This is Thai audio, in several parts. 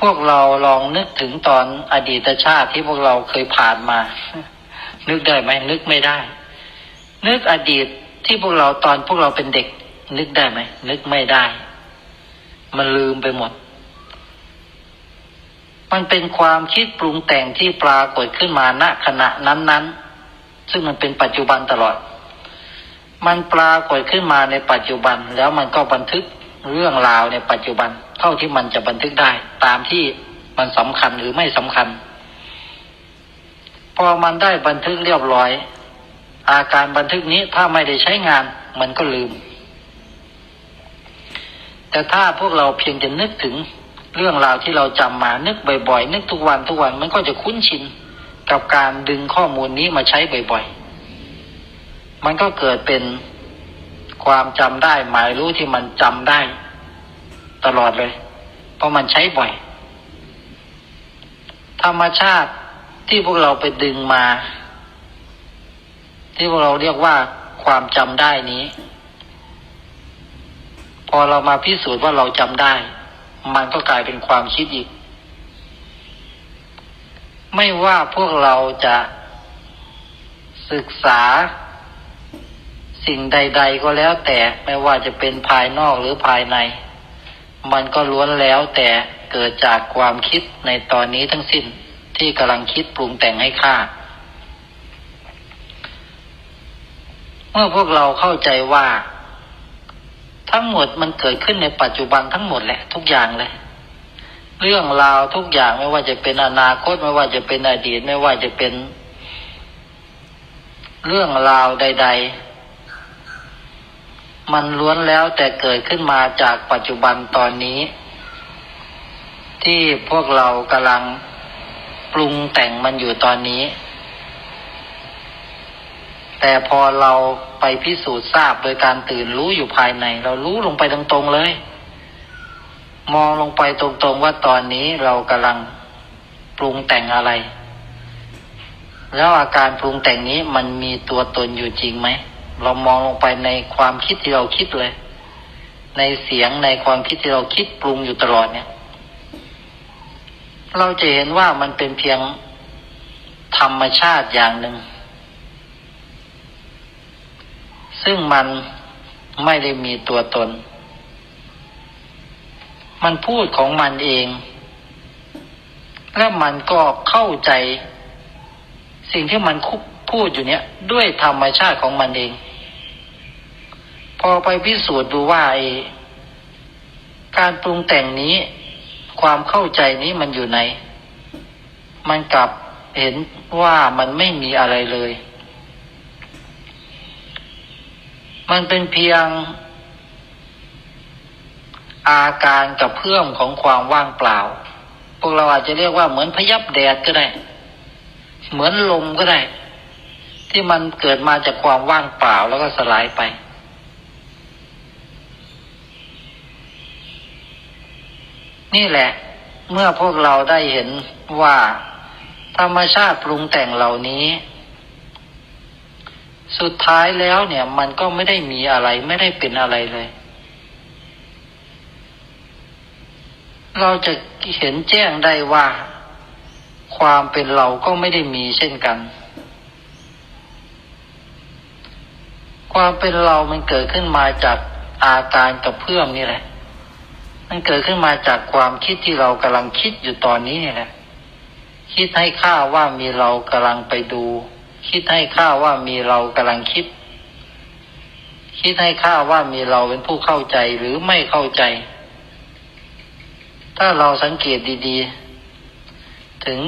พวกเราลองนึกถึงตอนอดีตชาติที่พวกเราเคยผ่านมา นึกได้ไหมนึกไม่ได้ นึกอดีตที่พวกเราตอนพวกเราเป็นเด็ก นึกได้ไหมนึกไม่ได้ มันลืมไปหมด มันเป็นความคิดปรุงแต่งที่ปรากฏขึ้นมาณขณะนั้น ๆ ซึ่งมันเป็นปัจจุบันตลอด มันปรากฏขึ้นมาในปัจจุบัน แล้วมันก็บันทึกเรื่องราวในปัจจุบัน เท่าที่มันจะบันทึกได้ ตามที่มันสำคัญหรือไม่สำคัญ พอมันได้บันทึกเรียบร้อย อาการบันทึกนี้ถ้าไม่ได้ใช้งาน มันก็ลืม แต่ถ้าพวกเราเพียงจะนึกถึงเรื่องราวที่เราจำมานึกบ่อยๆ นึกทุกวันทุกวันมันก็จะคุ้นชินกับการดึงข้อมูลนี้มาใช้บ่อยๆ มันก็เกิดเป็นความจำได้หมายรู้ที่มันจำได้ ตลอดเลย เพราะมันใช้บ่อย ธรรมชาติที่พวกเราไปดึงมา ที่พวกเราเรียกว่าความจำได้นี้ พอเรามาพิสูจน์ว่าเราจำได้ มันก็กลายเป็นความคิดอีก ไม่ว่าพวกเราจะศึกษาสิ่งใด ๆ ก็แล้วแต่ไม่ว่าจะเป็นภายนอกหรือภายใน มันก็ล้วนแล้วแต่เกิดจากความคิดในตอนนี้ทั้งสิ้นที่กำลังคิดปรุงแต่งให้ค่าเมื่อพวกเราเข้าใจว่า ทั้งหมดมันเกิดขึ้นในปัจจุบันทั้งหมดแหละทุกอย่างเลย เรื่องราวทุกอย่างไม่ว่าจะเป็นอนาคตไม่ว่าจะเป็นอดีตไม่ว่าจะเป็น เรื่องราวใด ๆ มันล้วนแล้วแต่เกิดขึ้นมาจากปัจจุบันตอนนี้ ที่พวกเรากำลังปรุงแต่งมันอยู่ตอนนี้ แต่พอเราไปพิสูจน์ทราบโดยการตื่นรู้อยู่ภายใน เรารู้ลงไปตรงๆเลย มองลงไปตรงๆว่าตอนนี้เรากำลังปรุงแต่งอะไร แล้วอาการปรุงแต่งนี้มันมีตัวตนอยู่จริงไหม เรามองลงไปในความคิดที่เราคิดเลย ในเสียงในความคิดที่เราคิดปรุงอยู่ตลอดเนี่ย เราจะเห็นว่ามันเป็นเพียงธรรมชาติอย่างหนึ่ง ซึ่งมันไม่ได้มีตัวตน มันพูดของมันเอง แล้วมันก็เข้าใจ สิ่งที่มันคุพูดอยู่เนี้ยด้วยธรรมชาติของมันเอง พอไปพิสูจน์ดูว่าไอการปรุงแต่งนี้ ความเข้าใจนี้มันอยู่ไหนมันกลับเห็นว่ามันไม่มีอะไรเลย มันเป็นเพียงอาการกับเพื่อมของความว่างเปล่า พวกเราอาจจะเรียกว่าเหมือนพยับแดดก็ได้ เหมือนลมก็ได้ ที่มันเกิดมาจากความว่างเปล่าแล้วก็สลายไป นี่แหละ เมื่อพวกเราได้เห็นว่า ธรรมชาติปรุงแต่งเหล่านี้ สุดท้ายแล้วเนี่ย มันก็ไม่ได้มีอะไรไม่ได้เป็นอะไรเลย เราจะเห็นแจ้งได้ว่า ความเป็นเราก็ไม่ได้มีเช่นกัน ความเป็นเรามันเกิดขึ้นมาจากอาการกับเพื่อมนี่แหละ มันเกิดขึ้นมาจากความคิดที่เรากำลังคิดอยู่ตอนนี้นี่แหละคิดให้ค่าว่ามีเรากำลังไปดู คิดให้ค่าว่ามีเรากำลังคิด คิดให้ค่าว่ามีเราเป็นผู้เข้าใจหรือไม่เข้าใจ ถ้าเราสังเกตดี ๆ ถึง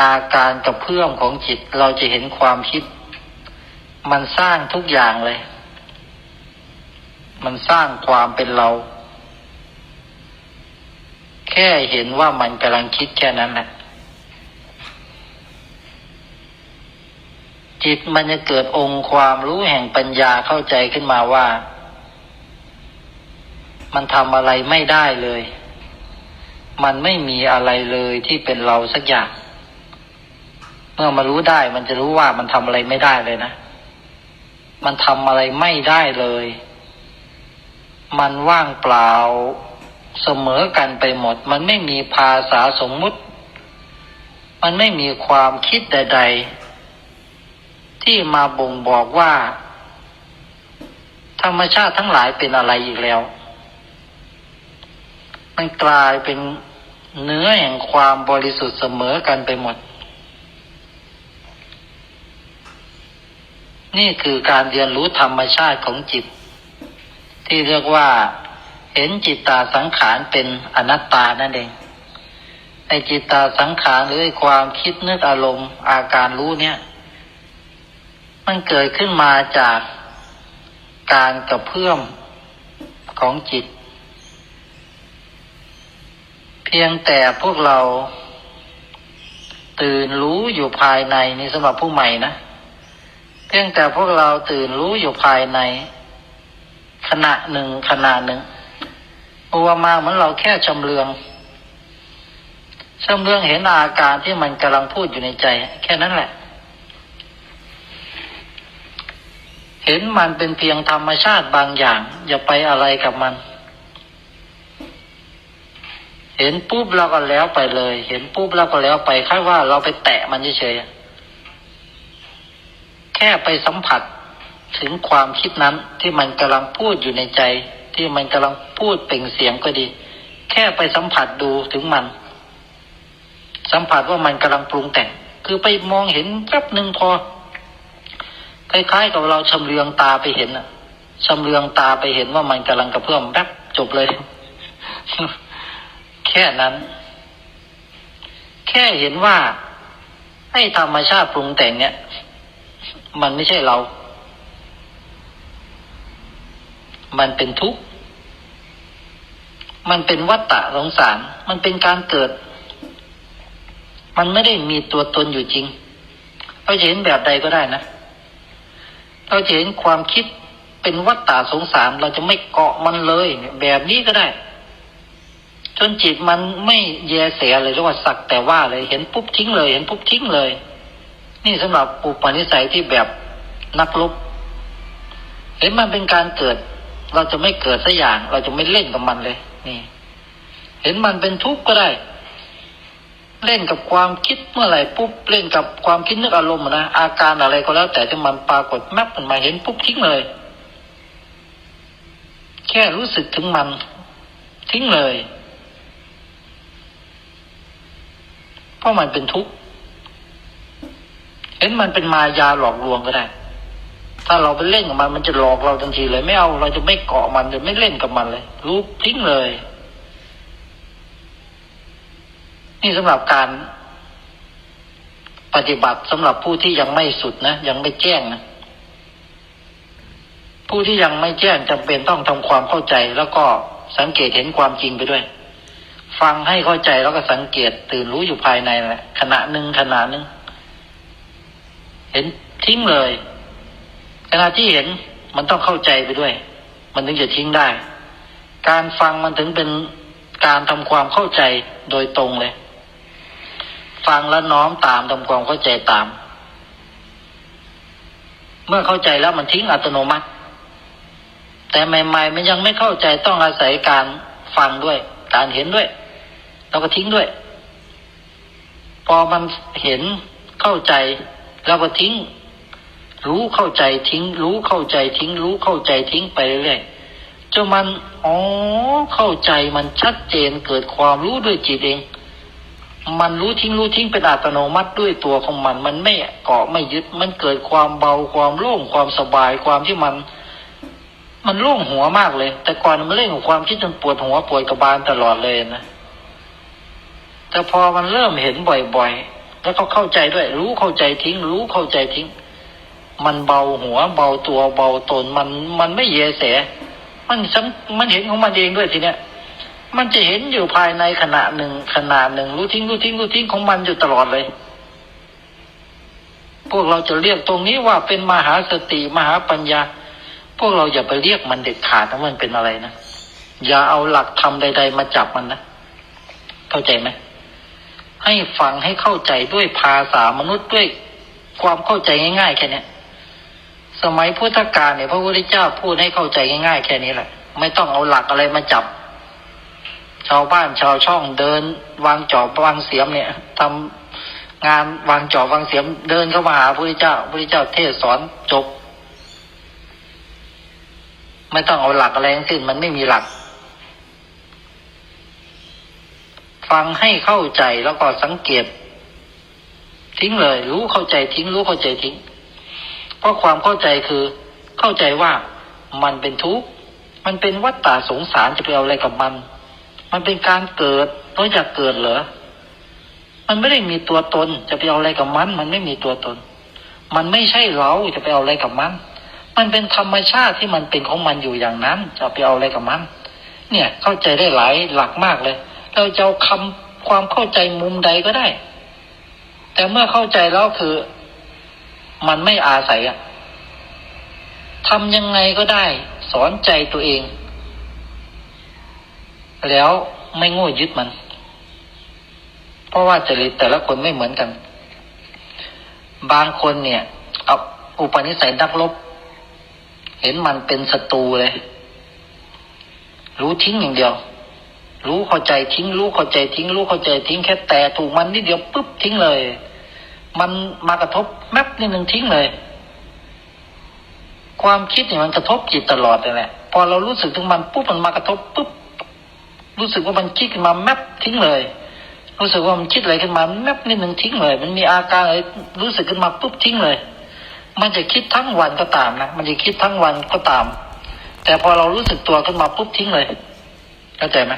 อาการกับเพื่อมของจิตเราจะเห็นความคิด มันสร้างทุกอย่างเลย มันสร้างความเป็นเรา แค่เห็นว่ามันกำลังคิดแค่นั้นแหละจิตมันจะเกิดองค์ความรู้แห่งปัญญาเข้าใจขึ้นมาว่า มันทำอะไรไม่ได้เลย มันไม่มีอะไรเลยที่เป็นเราสักอย่าง เมื่อมารู้ได้มันจะรู้ว่ามันทำอะไรไม่ได้เลยนะ มันทำอะไรไม่ได้เลย มันว่างเปล่าเสมอกันไปหมด มันไม่มีภาษาสมมุติ มันไม่มีความคิดใด ๆ ที่มาบ่งบอกว่า ธรรมชาติทั้งหลายเป็นอะไรอีกแล้ว มันกลายเป็นเนื้อแห่งความบริสุทธิ์เสมอกันไปหมด นี่คือการเรียนรู้ธรรมชาติของจิต ที่เรียกว่า เห็นจิตตาสังขารเป็นอนัตตานั่นเองไอจิตตาสังขารหรือความคิดนึกอารมณ์ อาการรู้เนี่ย มันเกิดขึ้นมาจากการกระเพื่อมของจิต เพียงแต่พวกเราตื่นรู้อยู่ภายในนี่สำหรับผู้ใหม่นะ เพียงแต่พวกเราตื่นรู้อยู่ภายใน ขณะหนึ่งขณะหนึ่งอุปมาเหมือนเราแค่ชำเลืองชำเลืองเห็นอาการที่มันกำลังพูดอยู่ในใจ แค่นั้นแหละ เห็นมันเป็นเพียงธรรมชาติบางอย่าง อย่าไปอะไรกับมัน เห็นปุ๊บเราก็แล้วไปเลย เห็นปุ๊บเราก็แล้วไปค่ว่าเราไปแตะมันเฉยๆแค่ไปสัมผัส ถึงความคิดนั้นที่มันกำลังพูดอยู่ในใจ ที่มันกำลังพูดเปล่งเสียงก็ดี แค่ไปสัมผัสดูถึงมัน สัมผัสว่ามันกำลังปรุงแต่ง คือไปมองเห็นแป๊บหนึ่งพอคล้ายๆกับเราชำเลืองตาไปเห็นอะชำเลืองตาไปเห็นว่ามันกำลังกระเพื่อมแป๊บจบเลย แค่นั้น แค่เห็นว่าให้ธรรมชาติปรุงแต่งเนี่ย มันไม่ใช่เรา มันเป็นทุกข์ มันเป็นวัฏฏะสงสาร มันเป็นการเกิด มันไม่ได้มีตัวตนอยู่จริง เราจะเห็นแบบใดก็ได้นะ เราจะเห็นความคิดเป็นวัฏฏะสงสาร เราจะไม่เกาะมันเลย แบบนี้ก็ได้ จนจิตมันไม่แยเสียเลยเรียกว่าสักแต่ว่าเลยเห็นปุ๊บทิ้งเลย เห็นปุ๊บทิ้งเลย นี่สำหรับอุปนิสัยที่แบบนักลบเห็นมันเป็นการเกิด เราจะไม่เกิดสักอย่าง เราจะไม่เล่นกับมันเลย นี่ เห็นมันเป็นทุกข์ก็ได้ เล่นกับความคิดเมื่อไหร่ปุ๊บเล่นกับความคิดนึกอารมณ์นะอาการอะไรก็แล้ว แต่ที่มันปรากฏแมปมันมาเห็นปุ๊บทิ้งเลย แค่รู้สึกถึงมัน ทิ้งเลย เพราะมันเป็นทุกข์เห็นมันเป็นมายาหลอกลวงก็ได้ ถ้าเราไปเล่นกับมันมันจะหลอกเราทันทีเลยไม่เอาเราจะไม่เกาะมันจะไม่เล่นกับมันเลย รู้ทิ้งเลย นี่สำหรับการ ปฏิบัติสำหรับผู้ที่ยังไม่สุดนะยังไม่แจ้งนะผู้ที่ยังไม่แจ้งจำเป็นต้องทำความเข้าใจ แล้วก็สังเกตเห็นความจริงไปด้วย ฟังให้เข้าใจแล้วก็สังเกตตื่นรู้อยู่ภายในแหละขณะหนึ่งขณะหนึ่งเห็นทิ้งเลย ขณะที่เห็นมันต้องเข้าใจไปด้วย มันถึงจะทิ้งได้ การฟังมันถึงเป็นการทำความเข้าใจโดยตรงเลย ฟังแล้วน้อมตามทำความเข้าใจตาม เมื่อเข้าใจแล้วมันทิ้งอัตโนมัติ แต่ใหม่ๆมันยังไม่เข้าใจต้องอาศัยการฟังด้วย การเห็นด้วย แล้วก็ทิ้งด้วย พอมันเห็นเข้าใจแล้วก็ทิ้ง รู้เข้าใจทิ้ง รู้เข้าใจทิ้ง รู้เข้าใจทิ้งไปเรื่อยจนมันอ๋อเข้าใจมันชัดเจนเกิดความรู้ด้วยจิตเอง มันรู้ทิ้งรู้ทิ้งเป็นอัตโนมัติด้วยตัวของมัน มันไม่เกาะไม่ยึด มันเกิดความเบาความโล่งความสบายความที่มัน มันโล่งหัวมากเลย แต่ก่อนมันเล่นกับความคิดจนปวดหัวปวดกระบาลตลอดเลยนะแต่พอมันเริ่มเห็นบ่อยๆ แล้วก็เข้าใจด้วย รู้เข้าใจทิ้ง รู้เข้าใจทิ้ง มันเบาหัว เบาตัวเบาตนมันมันไม่เยแส มันมันเห็นของมันเองด้วยทีเนี้ยมันจะเห็นอยู่ภายในขณะหนึ่งขณะหนึ่งรู้ทิ้งรู้ทิ้งรู้ทิ้งของมันอยู่ตลอดเลย พวกเราจะเรียกตรงนี้ว่าเป็นมหาสติมหาปัญญา พวกเราอย่าไปเรียกมันเด็ดขาดนะมันเป็นอะไรนะอย่าเอาหลักธรรมใด ๆ มาจับมันนะเข้าใจไหมให้ฟังให้เข้าใจด้วยภาษามนุษย์ด้วยความเข้าใจง่ายๆแค่นี้ สมัยพุทธกาลเนี่ยพระพุทธเจ้าพูดให้เข้าใจง่ายๆแค่นี้แหละ ไม่ต้องเอาหลักอะไรมาจับ ชาวบ้านชาวช่องเดิน วางจอบวางเสียมเนี่ยทำงานวางจอบวางเสียมเดินเข้ามาหาพระพุทธเจ้าพระพุทธเจ้าเทศสอนจบ ไม่ต้องเอาหลักอะไรทั้งสิ้นมันไม่มีหลัก ฟังให้เข้าใจแล้วก็สังเกต ทิ้งเลย รู้เข้าใจทิ้ง รู้เข้าใจทิ้ง เพราะความเข้าใจคือเข้าใจว่ามันเป็นทุกข์มันเป็นวัฏฏะสงสารจะไปเอาอะไรกับมัน มันเป็นการเกิดเพราะอยากเกิดเหรอมันไม่ได้มีตัวตนจะไปเอาอะไรกับมัน มันไม่มีตัวตน มันไม่ใช่เราจะไปเอาอะไรกับมัน มันเป็นธรรมชาติที่มันเป็นของมันอยู่อย่างนั้น จะไปเอาอะไรกับมัน เนี่ยเข้าใจได้หลายหลักมากเลย เราจะเอาคำความเข้าใจมุมใดก็ได้ แต่เมื่อเข้าใจแล้วคือ มันไม่อาศัยอะทำยังไงก็ได้ สอนใจตัวเอง แล้วไม่โง่ยึดมัน เพราะว่าจริตแต่ละคนไม่เหมือนกัน บางคนเนี่ยเอาอุปนิสัยนักรบเห็นมันเป็นศัตรูเลย รู้ทิ้งอย่างเดียว รู้เข้าใจทิ้ง รู้เข้าใจทิ้ง รู้เข้าใจทิ้งแค่แต่ถูกมันนิดเดียวปุ๊บทิ้งเลย มันมากระทบแมบนิดหนึ่งทิ้งเลย ความคิดเนี่ยมันกระทบจิตตลอดเลยแหละพอเรารู้สึกถึงมันปุ๊บมันมากระทบปุ๊บรู้สึกว่ามันคิดขึ้นมาแมบทิ้งเลย รู้สึกว่ามันคิดอะไรขึ้นมาแมบนิดหนึ่งทิ้งเลย มันมีอาการอะไรรู้สึกขึ้นมาปุ๊บทิ้งเลย มันจะคิดทั้งวันก็ตามนะมันจะคิดทั้งวันก็ตาม แต่พอเรารู้สึกตัวขึ้นมาปุ๊บทิ้งเลยเข้าใจไหม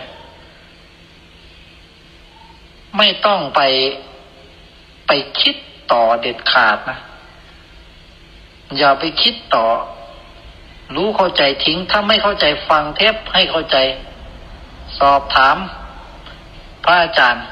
ไม่ต้องไป ไปคิดต่อเด็ดขาดนะ อย่าไปคิดต่อ รู้เข้าใจทิ้ง ถ้าไม่เข้าใจฟังเทปให้เข้าใจ สอบถาม พระอาจารย์